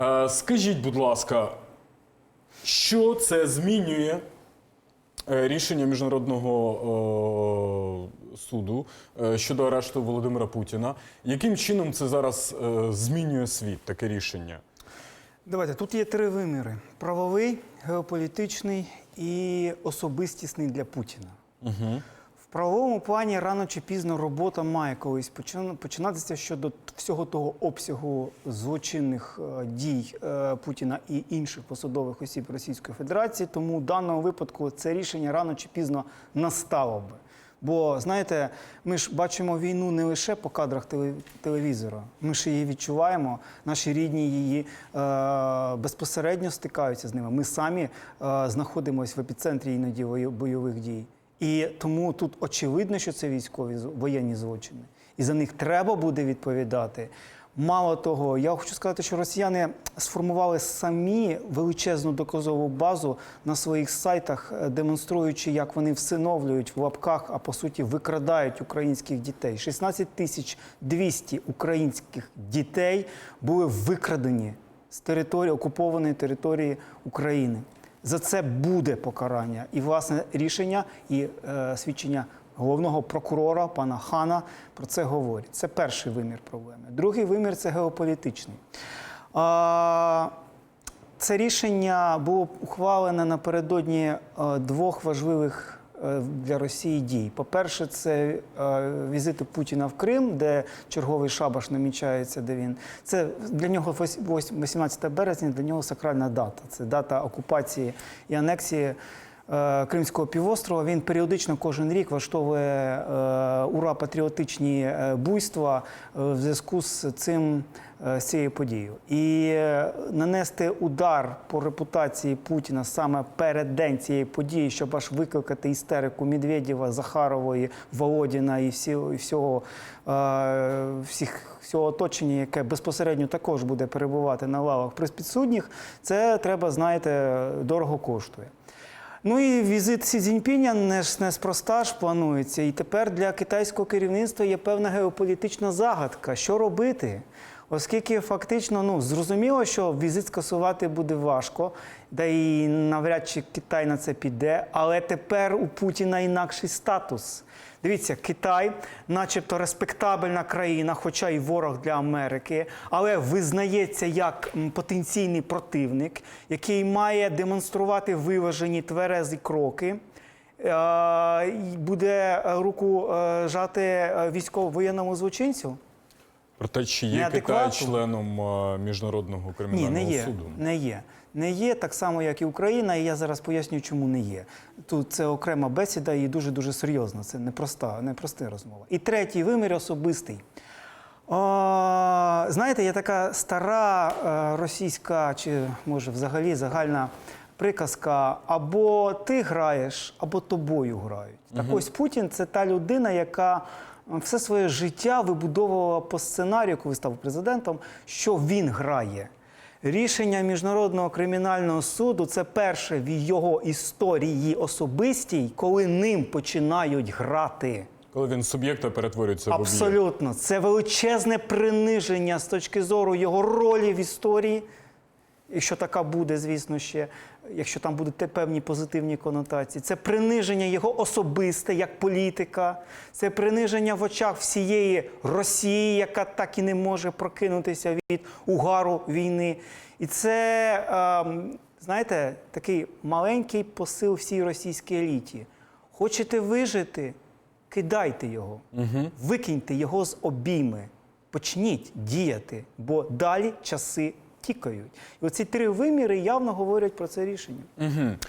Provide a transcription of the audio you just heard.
Е, Скажіть, будь ласка, що це змінює е, рішення Міжнародного е, суду щодо арешту Володимира Путіна? Яким чином це зараз змінює світ, таке рішення? Давайте тут є три виміри: правовий, геополітичний і особистісний для Путіна. Угу. Правовому плані рано чи пізно робота має колись почина- починатися щодо всього того обсягу злочинних е, дій е, Путіна і інших посадових осіб Російської Федерації. Тому в даному випадку це рішення рано чи пізно настало би. Бо знаєте, ми ж бачимо війну не лише по кадрах телевізора. Ми ж її відчуваємо. Наші рідні її е, безпосередньо стикаються з ними. Ми самі е, знаходимося в епіцентрі іноді бойових дій. І тому тут очевидно, що це військові воєнні злочини, і за них треба буде відповідати. Мало того, я хочу сказати, що росіяни сформували самі величезну доказову базу на своїх сайтах, е, демонструючи, як вони всиновлюють в лапках, а по суті викрадають українських дітей. 16 тисяч 200 українських дітей були викрадені з території окупованої території України. За це буде покарання. І власне рішення і е, свідчення головного прокурора пана Хана про це говорять. Це перший вимір проблеми. Другий вимір це геополітичний. А, це рішення було ухвалене напередодні е, двох важливих для Росії дій. По-перше, це е, візити Путіна в Крим, де черговий шабаш намічається, де він. Це для нього вось- вось- 18 березня, для нього сакральна дата. Це дата окупації і анексії. е, Кримського півострова він періодично кожен рік влаштовує е, ура патріотичні е, буйства е, в зв'язку з цим е, з цією подією. І нанести удар по репутації Путіна саме перед день цієї події, щоб аж викликати істерику Медведєва, Захарової, Володіна і всього, всіх, всього оточення, яке безпосередньо також буде перебувати на лавах при підсудніх, це треба, знаєте, дорого коштує. Ну і візит Сі Цзіньпіня не ж неспроста ж планується. І тепер для китайського керівництва є певна геополітична загадка. Що робити? Оскільки фактично ну, зрозуміло, що візит скасувати буде важко, да і навряд чи Китай на це піде. Але тепер у Путіна інакший статус. Дивіться, Китай, начебто респектабельна країна, хоча й ворог для Америки, але визнається як потенційний противник, який має демонструвати виважені тверезі кроки. е, Буде руку е, жати е, військово-воєнному злочинцю? Проте, чи є Китай членом Міжнародного Ні, не є. суду? Не є. Не є так само, як і Україна, і я зараз поясню, чому не є. Тут це окрема бесіда і дуже дуже серйозна. Це непроста, непроста розмова. І третій вимір особистий. О, знаєте, є така стара е, російська, чи може взагалі загальна приказка: або ти граєш, або тобою грають. Так ось Путін це та людина, яка все своє життя вибудовувала по сценарію, коли став президентом, що він грає. Рішення Міжнародного кримінального суду це перше в його історії особистій, коли ним починають грати. Коли він суб'єкта перетворюється в об'єкт. Абсолютно, це величезне приниження з точки зору його ролі в історії. Якщо така буде, звісно, ще, якщо там будуть те певні позитивні конотації, це приниження його особисте як політика, це приниження в очах всієї Росії, яка так і не може прокинутися від угару війни. І це, ем, знаєте, такий маленький посил всій російській еліті. Хочете вижити? Кидайте його, викиньте його з обійми, почніть діяти, бо далі часи тікають. І оці три виміри явно говорять про це рішення. Угу.